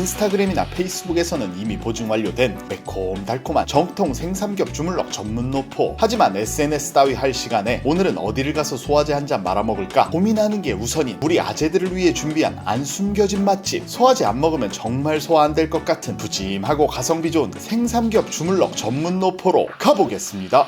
인스타그램이나 페이스북에서는 이미 보증 완료된 매콤달콤한 정통 생삼겹 주물럭 전문 노포. 하지만 SNS 따위 할 시간에 오늘은 어디를 가서 소화제 한 잔 말아먹을까 고민하는 게 우선인 우리 아재들을 위해 준비한 안 숨겨진 맛집. 소화제 안 먹으면 정말 소화 안 될 것 같은 부짐하고 가성비 좋은 생삼겹 주물럭 전문 노포로 가보겠습니다.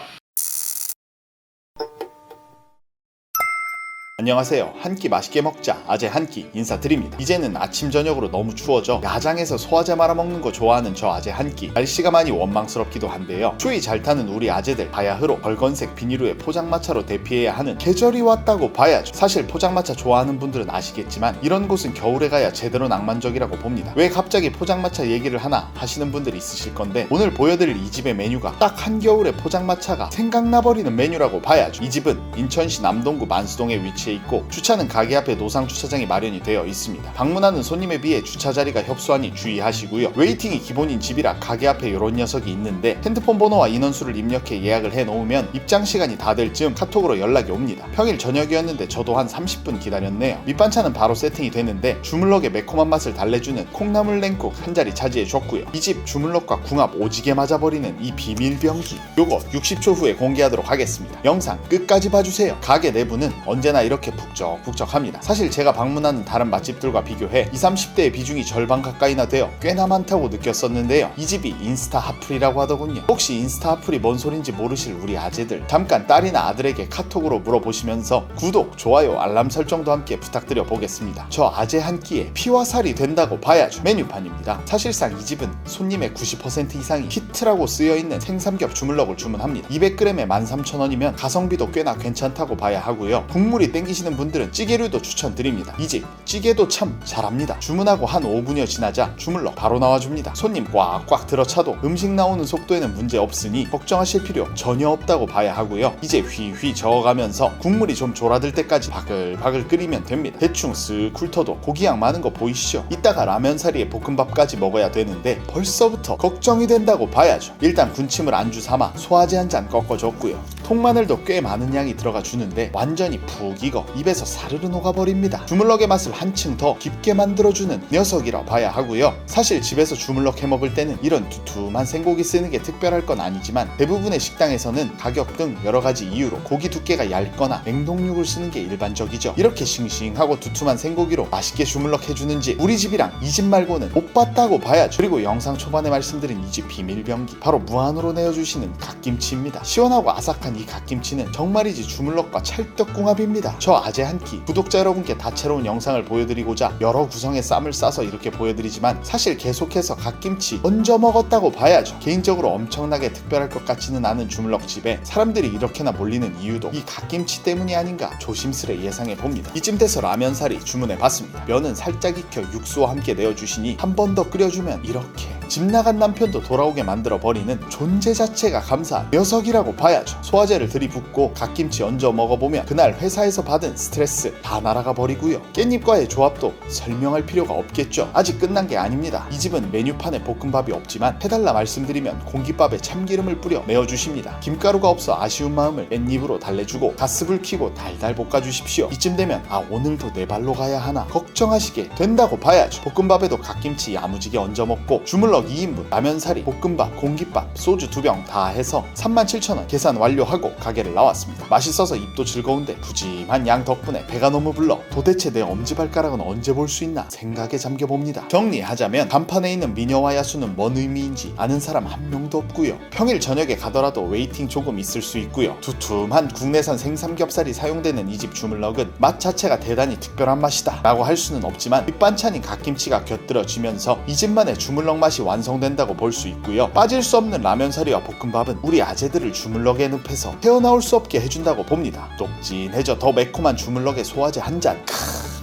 안녕하세요. 한 끼 맛있게 먹자. 아재 한 끼 인사드립니다. 이제는 아침 저녁으로 너무 추워져 야장에서 소화제 말아 먹는 거 좋아하는 저 아재 한 끼. 날씨가 많이 원망스럽기도 한데요. 추위 잘 타는 우리 아재들 바야흐로 벌건색 비닐후에 포장마차로 대피해야 하는 계절이 왔다고 봐야죠. 사실 포장마차 좋아하는 분들은 아시겠지만 이런 곳은 겨울에 가야 제대로 낭만적이라고 봅니다. 왜 갑자기 포장마차 얘기를 하나 하시는 분들이 있으실 건데 오늘 보여드릴 이 집의 메뉴가 딱 한겨울에 포장마차가 생각나버리는 메뉴라고 봐야죠. 이 집은 인천시 남동구 만수동에 위치해 있고 주차는 가게 앞에 노상 주차장이 마련이 되어 있습니다. 방문하는 손님에 비해 주차 자리가 협소하니 주의하시고요. 웨이팅이 기본인 집이라 가게 앞에 이런 녀석이 있는데 핸드폰 번호와 인원수를 입력해 예약을 해 놓으면 입장 시간이 다 될 즈음 카톡으로 연락이 옵니다. 평일 저녁이었는데 저도 한 30분 기다렸네요. 밑반찬은 바로 세팅이 되는데 주물럭의 매콤한 맛을 달래주는 콩나물 냉국 한 자리 차지해 줬고요. 이 집 주물럭과 궁합 오지게 맞아버리는 이 비밀병기 요거 60초 후에 공개하도록 하겠습니다. 영상 끝까지 봐주세요. 가게 내부는 언제나 이렇게 북적북적합니다. 사실 제가 방문하는 다른 맛집들과 비교해 20, 30대의 비중이 절반 가까이나 되어 꽤나 많다고 느꼈었는데요. 이 집이 인스타 핫플이라고 하더군요. 혹시 인스타 핫플이 뭔 소린지 모르실 우리 아재들 잠깐 딸이나 아들에게 카톡으로 물어보시면서 구독, 좋아요, 알람 설정도 함께 부탁드려 보겠습니다. 저 아재 한 끼에 피와 살이 된다고 봐야죠. 메뉴판입니다. 사실상 이 집은 손님의 90% 이상이 히트라고 쓰여 있는 생삼겹 주물럭을 주문합니다. 200g에 13,000원이면 가성비도 꽤나 괜찮다고 봐야 하고요. 국물이 땡기 시는 분들은 찌개류도 추천드립니다. 이 집 찌개도 참 잘합니다. 주문하고 한 5분여 지나자 주물럭 바로 나와줍니다. 손님 꽉꽉 들어차도 음식 나오는 속도에는 문제 없으니 걱정하실 필요 전혀 없다고 봐야 하고요. 이제 휘휘 저어가면서 국물이 좀 졸아들 때까지 바글바글 끓이면 됩니다. 대충 쓱 훑어도 고기양 많은 거 보이시죠? 이따가 라면 사리에 볶음밥까지 먹어야 되는데 벌써부터 걱정이 된다고 봐야죠. 일단 군침을 안주 삼아 소화제 한 잔 꺾어줬고요. 통마늘도 꽤 많은 양이 들어가 주는데 완전히 푹 익어 입에서 사르르 녹아버립니다. 주물럭의 맛을 한층 더 깊게 만들어주는 녀석이라 봐야 하고요. 사실 집에서 주물럭 해 먹을 때는 이런 두툼한 생고기 쓰는 게 특별할 건 아니지만 대부분의 식당에서는 가격 등 여러 가지 이유로 고기 두께가 얇거나 냉동육을 쓰는 게 일반적이죠. 이렇게 싱싱하고 두툼한 생고기로 맛있게 주물럭 해주는 집 우리 집이랑 이 집 말고는 못 봤다고 봐야죠. 그리고 영상 초반에 말씀드린 이 집 비밀병기 바로 무한으로 내어주시는 갓김치입니다. 시원하고 아삭한 이 갓김치는 정말이지 주물럭과 찰떡궁합입니다. 저 아재 한 끼 구독자 여러분께 다채로운 영상을 보여드리고자 여러 구성의 쌈을 싸서 이렇게 보여드리지만 사실 계속해서 갓김치 얹어 먹었다고 봐야죠. 개인적으로 엄청나게 특별할 것 같지는 않은 주물럭 집에 사람들이 이렇게나 몰리는 이유도 이 갓김치 때문이 아닌가 조심스레 예상해 봅니다. 이쯤 돼서 라면 사리 주문해 봤습니다. 면은 살짝 익혀 육수와 함께 내어주시니 한 번 더 끓여주면 이렇게 집 나간 남편도 돌아오게 만들어 버리는 존재 자체가 감사한 녀석이라고 봐야죠. 소화제를 들이붓고 갓김치 얹어 먹어보면 그날 회사에서 받은 스트레스 다 날아가 버리고요. 깻잎과의 조합도 설명할 필요가 없겠죠. 아직 끝난 게 아닙니다. 이 집은 메뉴판에 볶음밥이 없지만 해달라 말씀드리면 공깃밥에 참기름을 뿌려 메워주십니다. 김가루가 없어 아쉬운 마음을 깻잎으로 달래주고 가스불 켜고 달달 볶아주십시오. 이쯤 되면 아 오늘도 내 발로 가야 하나 걱정하시게 된다고 봐야죠. 볶음밥에도 갓김치 야무지게 얹어 먹고 주물 럭 2인분, 라면사리, 볶음밥, 공깃밥, 소주 2병 다 해서 37,000원 계산 완료하고 가게를 나왔습니다. 맛있어서 입도 즐거운데 부짐한 양 덕분에 배가 너무 불러 도대체 내 엄지발가락은 언제 볼 수 있나 생각에 잠겨봅니다. 정리하자면 간판에 있는 미녀와 야수는 뭔 의미인지 아는 사람 한 명도 없고요. 평일 저녁에 가더라도 웨이팅 조금 있을 수 있고요. 두툼한 국내산 생삼겹살이 사용되는 이 집 주물럭은 맛 자체가 대단히 특별한 맛이다 라고 할 수는 없지만 밑반찬인 갓김치가 곁들여지면서 이 집만의 주물럭 맛이 완성된다고 볼 수 있고요. 빠질 수 없는 라면 사리와 볶음밥은 우리 아재들을 주물럭에 늪에서 헤어나올 수 없게 해준다고 봅니다. 녹진해져 더 매콤한 주물럭에 소화제 한 잔.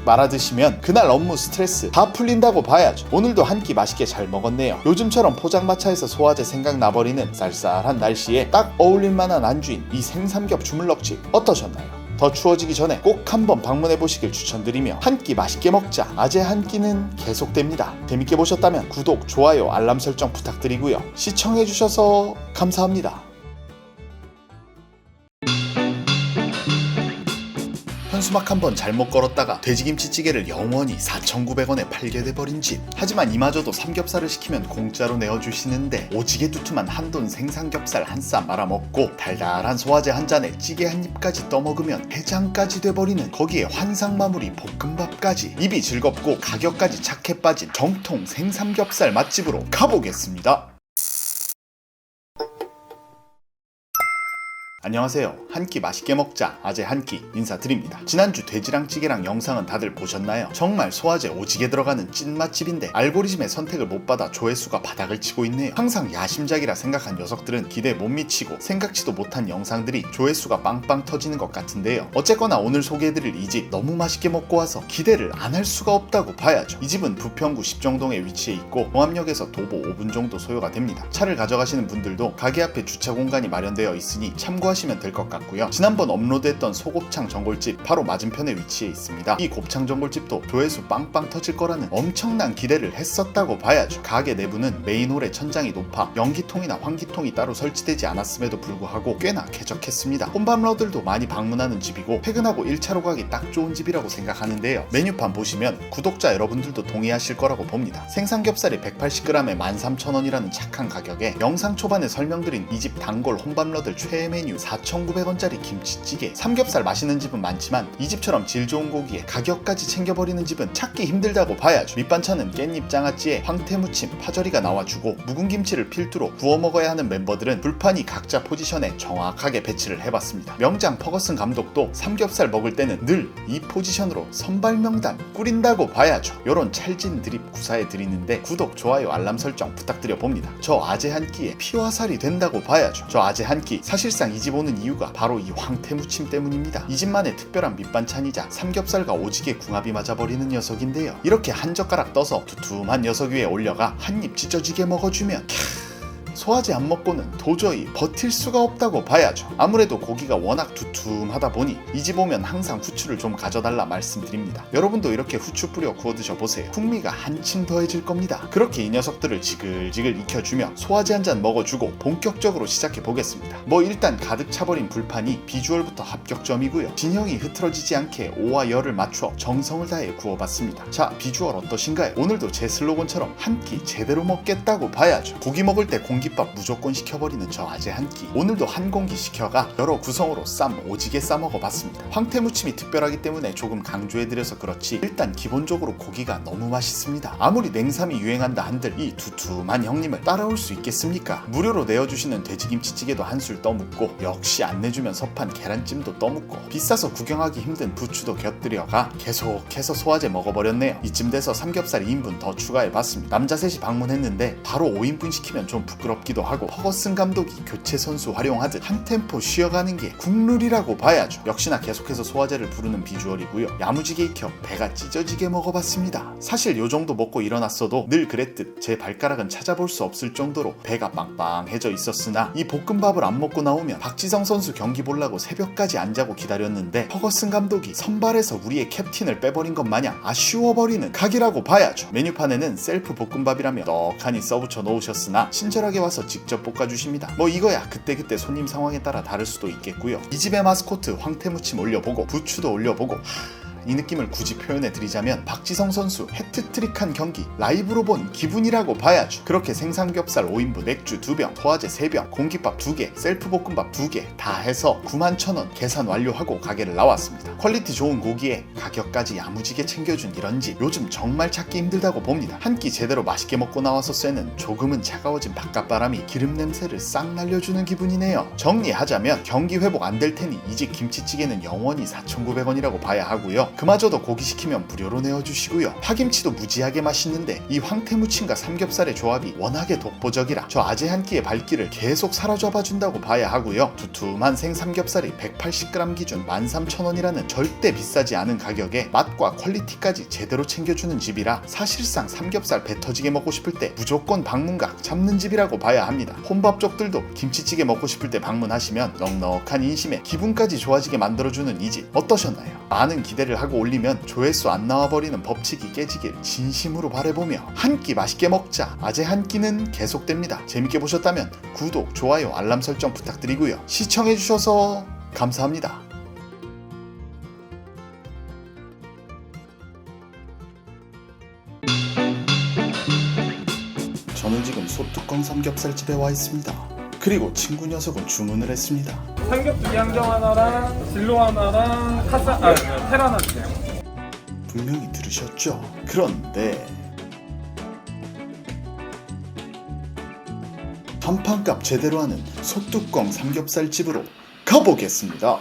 말아 드시면 그날 업무 스트레스 다 풀린다고 봐야죠. 오늘도 한 끼 맛있게 잘 먹었네요. 요즘처럼 포장마차에서 소화제 생각나버리는 쌀쌀한 날씨에 딱 어울릴 만한 안주인 이 생삼겹 주물럭집 어떠셨나요? 더 추워지기 전에 꼭 한번 방문해 보시길 추천드리며 한 끼 맛있게 먹자 아재 한 끼는 계속됩니다. 재밌게 보셨다면 구독, 좋아요, 알람 설정 부탁드리고요. 시청해 주셔서 감사합니다. 현수막 한 번 잘못 걸었다가 돼지김치찌개를 영원히 4,900원에 팔게 돼버린 집. 하지만 이마저도 삼겹살을 시키면 공짜로 내어주시는데 오지게 두툼한 한돈 생삼겹살 한 쌈 말아먹고 달달한 소화제 한 잔에 찌개 한 입까지 떠먹으면 해장까지 돼버리는 거기에 환상 마무리 볶음밥까지 입이 즐겁고 가격까지 착해 빠진 정통 생삼겹살 맛집으로 가보겠습니다. 안녕하세요. 한 끼 맛있게 먹자. 아재 한 끼 인사드립니다. 지난주 돼지랑 찌개랑 영상은 다들 보셨나요? 정말 소화제 오지게 들어가는 찐 맛집인데 알고리즘의 선택을 못 받아 조회수가 바닥을 치고 있네요. 항상 야심작이라 생각한 녀석들은 기대에 못 미치고 생각지도 못한 영상들이 조회수가 빵빵 터지는 것 같은데요. 어쨌거나 오늘 소개해드릴 이 집 너무 맛있게 먹고 와서 기대를 안 할 수가 없다고 봐야죠. 이 집은 부평구 십정동에 위치해 있고 봉암역에서 도보 5분 정도 소요가 됩니다. 차를 가져가시는 분들도 가게 앞에 주차 공간이 마련되어 있으니 참고 하시면 될 것 같고요. 지난번 업로드했던 소곱창 전골집 바로 맞은편에 위치해 있습니다. 이 곱창 전골집도 조회수 빵빵 터질 거라는 엄청난 기대를 했었다고 봐야죠. 가게 내부는 메인홀의 천장이 높아 연기통이나 환기통이 따로 설치되지 않았음에도 불구하고 꽤나 쾌적했습니다. 혼밥러들도 많이 방문하는 집이고 퇴근하고 1차로 가기 딱 좋은 집이라고 생각하는데요. 메뉴판 보시면 구독자 여러분들도 동의하실 거라고 봅니다. 생삼겹살이 180g에 13,000원이라는 착한 가격에 영상 초반에 설명드린 이 집 단골 혼밥러들 최애 메뉴 4,900원짜리 김치찌개 삼겹살 맛있는 집은 많지만 이 집처럼 질 좋은 고기에 가격까지 챙겨버리는 집은 찾기 힘들다고 봐야죠. 밑반찬은 깻잎 장아찌에 황태무침, 파절이가 나와주고 묵은 김치를 필두로 구워 먹어야 하는 멤버들은 불판이 각자 포지션에 정확하게 배치를 해봤습니다. 명장 퍼거슨 감독도 삼겹살 먹을 때는 늘 이 포지션으로 선발 명단 꾸린다고 봐야죠. 요런 찰진 드립 구사해 드리는데 구독, 좋아요, 알람 설정 부탁드려 봅니다. 저 아재 한 끼에 피와 살이 된다고 봐야죠. 저 아재 한 끼 사실상 이집 오는 이유가 바로 이 황태무침 때문입니다. 이 집만의 특별한 밑반찬이자 삼겹살과 오지게 궁합이 맞아버리는 녀석인데요. 이렇게 한 젓가락 떠서 두툼한 녀석 위에 올려가 한 입 찢어지게 먹어주면 캬, 소화제 안 먹고는 도저히 버틸 수가 없다고 봐야죠. 아무래도 고기가 워낙 두툼하다 보니 이 집 오면 항상 후추를 좀 가져달라 말씀드립니다. 여러분도 이렇게 후추 뿌려 구워 드셔보세요. 풍미가 한층 더해질 겁니다. 그렇게 이 녀석들을 지글지글 익혀주며 소화제 한 잔 먹어주고 본격적으로 시작해 보겠습니다. 뭐 일단 가득 차버린 불판이 비주얼부터 합격점이고요. 진형이 흐트러지지 않게 오와 열을 맞춰 정성을 다해 구워봤습니다. 자 비주얼 어떠신가요? 오늘도 제 슬로건처럼 한 끼 제대로 먹겠다고 봐야죠. 고기 먹을 때 공 깃밥 무조건 시켜버리는 저 아재 한 끼. 오늘도 한 공기 시켜가 여러 구성으로 쌈 오지게 싸 먹어봤습니다. 황태무침이 특별하기 때문에 조금 강조해드려서 그렇지 일단 기본적으로 고기가 너무 맛있습니다. 아무리 냉삼이 유행한다 한들 이 두툼한 형님을 따라올 수 있겠습니까? 무료로 내어주시는 돼지김치찌개도 한술 떠먹고 역시 안 내주면 섭한 계란찜도 떠먹고 비싸서 구경하기 힘든 부추도 곁들여가 계속해서 소화제 먹어버렸네요. 이쯤 돼서 삼겹살 2인분 더 추가해봤습니다. 남자 셋이 방문했는데 바로 5인분 시키면 좀 부끄 럽기도 하고 허거슨 감독이 교체 선수 활용하듯 한 템포 쉬어가는 게 국룰이라고 봐야죠. 역시나 계속해서 소화제를 부르는 비주얼이고요. 야무지게 익혀 배가 찢어지게 먹어봤습니다. 사실 요 정도 먹고 일어났어도 늘 그랬듯 제 발가락은 찾아볼 수 없을 정도로 배가 빵빵해져 있었으나 이 볶음밥을 안 먹고 나오면 박지성 선수 경기 보려고 새벽까지 안 자고 기다렸는데 허거슨 감독이 선발에서 우리의 캡틴을 빼버린 것 마냥 아쉬워버리는 각이라고 봐야죠. 메뉴판에는 셀프 볶음밥이라며 떡하니 써붙여 놓으셨으나 친절하게 와서 직접 볶아주십니다. 뭐 이거야 그때그때 손님 상황에 따라 다를 수도 있겠고요. 이 집의 마스코트 황태무침 올려보고 부추도 올려보고 이 느낌을 굳이 표현해 드리자면 박지성 선수 해트트릭한 경기 라이브로 본 기분이라고 봐야죠. 그렇게 생삼겹살 5인분, 맥주 2병, 소화제 3병, 공깃밥 2개, 셀프 볶음밥 2개 다 해서 91,000원 계산 완료하고 가게를 나왔습니다. 퀄리티 좋은 고기에 가격까지 야무지게 챙겨준 이런 집 요즘 정말 찾기 힘들다고 봅니다. 한 끼 제대로 맛있게 먹고 나와서 쐬는 조금은 차가워진 바깥바람이 기름 냄새를 싹 날려주는 기분이네요. 정리하자면 경기 회복 안 될 테니 이 집 김치찌개는 영원히 4,900원이라고 봐야 하고요. 그마저도 고기 시키면 무료로 내어주시고요. 파김치도 무지하게 맛있는데 이 황태무침과 삼겹살의 조합이 워낙에 독보적이라 저 아재 한 끼의 발길을 계속 사로잡아 준다고 봐야 하고요. 두툼한 생삼겹살이 180g 기준 13,000원이라는 절대 비싸지 않은 가격에 맛과 퀄리티까지 제대로 챙겨주는 집이라 사실상 삼겹살 배 터지게 먹고 싶을 때 무조건 방문각 잡는 집이라고 봐야 합니다. 혼밥족들도 김치찌개 먹고 싶을 때 방문하시면 넉넉한 인심에 기분까지 좋아지게 만들어주는 이 집 어떠셨나요? 많은 기대를 하고 올리면 조회수 안 나와버리는 법칙이 깨지길 진심으로 바래보며 한 끼 맛있게 먹자 아재 한 끼는 계속됩니다. 재밌게 보셨다면 구독, 좋아요, 알람 설정 부탁드리고요. 시청해주셔서 감사합니다. 저는 지금 소뚜껑 삼겹살집에 와 있습니다. 그리고 친구 녀석은 주문을 했습니다. 삼겹 두개 한정 하나랑 진로 하나랑 카사 아 테라 하나 주세요. 분명히 들으셨죠? 그런데 한판값 제대로 하는 소뚜껑 삼겹살집으로 가보겠습니다.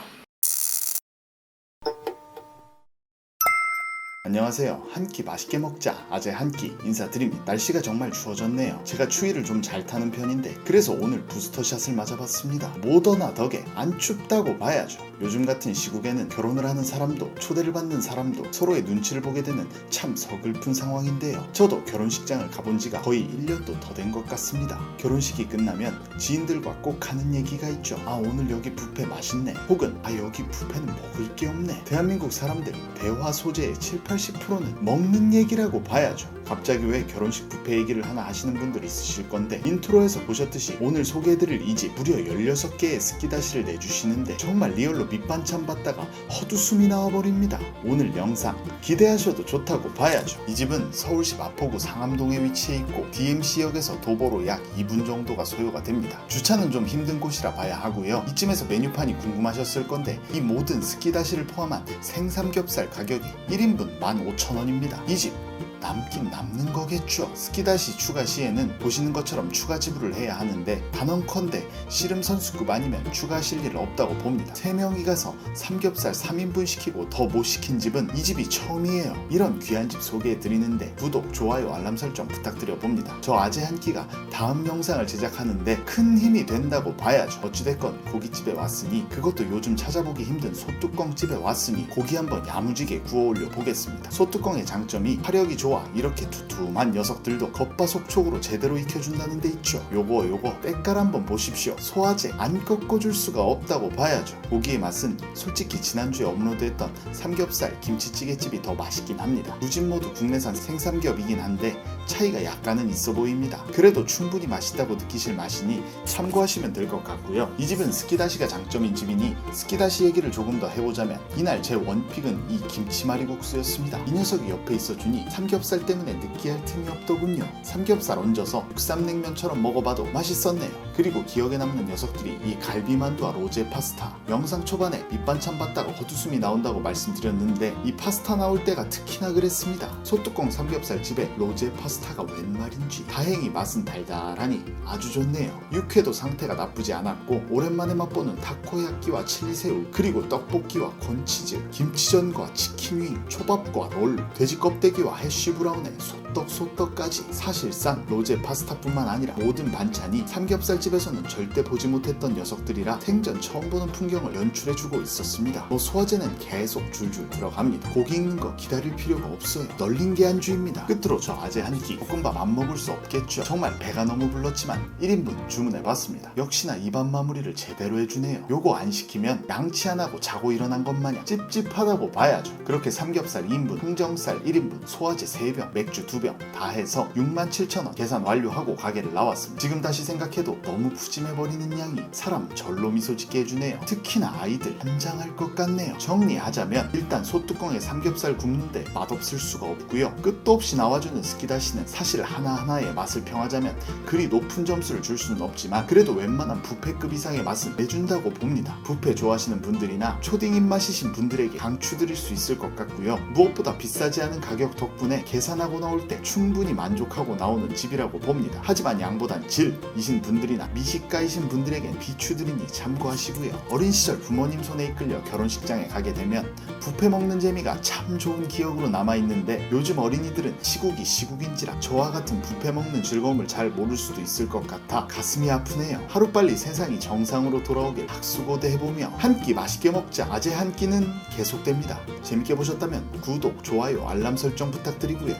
안녕하세요. 한 끼 맛있게 먹자. 아재 한 끼 인사드립니다. 날씨가 정말 추워졌네요. 제가 추위를 좀 잘 타는 편인데 그래서 오늘 부스터샷을 맞아봤습니다. 모더나 덕에 안 춥다고 봐야죠. 요즘 같은 시국에는 결혼을 하는 사람도 초대를 받는 사람도 서로의 눈치를 보게 되는 참 서글픈 상황인데요. 저도 결혼식장을 가본 지가 거의 1년도 더 된 것 같습니다. 결혼식이 끝나면 지인들과 꼭 하는 얘기가 있죠. 아 오늘 여기 뷔페 맛있네. 혹은 아 여기 뷔페는 먹을 게 없네. 대한민국 사람들 대화 소재의 7, 80%는 먹는 얘기라고 봐야죠. 갑자기 왜 결혼식 뷔페 얘기를 하나 하시는 분들 있으실 건데 인트로에서 보셨듯이 오늘 소개해드릴 이 집 무려 16개의 스키다시를 내주시는데 정말 리얼로 밑반찬 받다가 헛웃음이 나와버립니다. 오늘 영상 기대하셔도 좋다고 봐야죠. 이 집은 서울시 마포구 상암동에 위치해 있고 DMC역에서 도보로 약 2분 정도가 소요가 됩니다. 주차는 좀 힘든 곳이라 봐야 하고요. 이쯤에서 메뉴판이 궁금하셨을 건데 이 모든 스키다시를 포함한 생삼겹살 가격이 1인분 15,000원입니다. 이집 남긴 남는 거겠죠. 스키다시 추가 시에는 보시는 것처럼 추가 지불을 해야 하는데 단언컨대 씨름 선수급 아니면 추가하실 일 없다고 봅니다. 3명이 가서 삼겹살 3인분 시키고 더 못 시킨 집은 이 집이 처음이에요. 이런 귀한 집 소개해 드리는데 구독, 좋아요, 알람 설정 부탁드려 봅니다. 저 아재 한 끼가 다음 영상을 제작하는데 큰 힘이 된다고 봐야죠. 어찌됐건 고깃집에 왔으니 그것도 요즘 찾아보기 힘든 소뚜껑 집에 왔으니 고기 한번 야무지게 구워 올려 보겠습니다. 소뚜껑의 장점이 화력이 좋아 이렇게 두툼한 녀석들도 겉바속촉으로 제대로 익혀준다는 데 있죠. 요거 요거 때깔 한번 보십시오. 소화제 안 꺾어줄 수가 없다고 봐야죠. 고기의 맛은 솔직히 지난주에 업로드했던 삼겹살 김치찌개집이 더 맛있긴 합니다. 두 집 모두 국내산 생삼겹이긴 한데 차이가 약간은 있어 보입니다. 그래도 충분히 맛있다고 느끼실 맛이니 참고하시면 될 것 같고요. 이 집은 스키다시가 장점인 집이니 스키다시 얘기를 조금 더 해보자면 이날 제 원픽은 이 김치말이국수였습니다. 이 녀석이 옆에 있어주니 삼겹 살 때문에 느끼할 틈이 없더군요. 삼겹살 얹어서 국삼냉면처럼 먹어봐도 맛있었네요. 그리고 기억에 남는 녀석들이 이 갈비만두와 로제 파스타. 영상 초반에 밑반찬 받다가 헛웃음이 나온다고 말씀드렸는데 이 파스타 나올 때가 특히나 그랬습니다. 소뚜껑 삼겹살 집에 로제 파스타가 웬 말인지 다행히 맛은 달달하니 아주 좋네요. 육회도 상태가 나쁘지 않았고 오랜만에 맛보는 타코야끼와 칠리새우 그리고 떡볶이와 콘치즈 김치전과 치킨윙 초밥과 롤 돼지 껍데기와 해쉬 브 소떡 소떡까지 사실상 로제 파스타뿐만 아니라 모든 반찬이 삼겹살집에서는 절대 보지 못했던 녀석들이라 생전 처음 보는 풍경을 연출해주고 있었습니다. 뭐 소화제는 계속 줄줄 들어갑니다. 고기 익는 거 기다릴 필요가 없어요. 널린 게 안주입니다. 끝으로 저 아재 한 끼 볶음밥 안 먹을 수 없겠죠. 정말 배가 너무 불렀지만 1인분 주문해봤습니다. 역시나 입안 마무리를 제대로 해주네요. 요거 안 시키면 양치 안 하고 자고 일어난 것 마냥 찝찝하다고 봐야죠. 그렇게 삼겹살 2인분, 흥정살 1인분, 소화제 3병, 맥주 2병 다 해서 67,000원 계산 완료하고 가게를 나왔습니다. 지금 다시 생각해도 너무 푸짐해버리는 양이 사람 절로 미소 짓게 해주네요. 특히나 아이들 한장할 것 같네요. 정리하자면 일단 소뚜껑에 삼겹살 굽는데 맛없을 수가 없고요. 끝도 없이 나와주는 스키다시는 사실 하나하나의 맛을 평하자면 그리 높은 점수를 줄 수는 없지만 그래도 웬만한 뷔페급 이상의 맛은 내준다고 봅니다. 뷔페 좋아하시는 분들이나 초딩 입맛이신 분들에게 강추드릴 수 있을 것 같고요. 무엇보다 비싸지 않은 가격 덕분에 계산하고 나올 때 충분히 만족하고 나오는 집이라고 봅니다. 하지만 양보단 질이신 분들이나 미식가이신 분들에겐 비추드리니 참고하시고요. 어린 시절 부모님 손에 이끌려 결혼식장에 가게 되면 뷔페 먹는 재미가 참 좋은 기억으로 남아있는데 요즘 어린이들은 시국이 시국인지라 저와 같은 뷔페 먹는 즐거움을 잘 모를 수도 있을 것 같아 가슴이 아프네요. 하루빨리 세상이 정상으로 돌아오길 학수고대 해보며 한 끼 맛있게 먹자 아재 한 끼는 계속됩니다. 재밌게 보셨다면 구독, 좋아요, 알람 설정 부탁드리고요.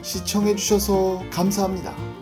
시청해주셔서 감사합니다.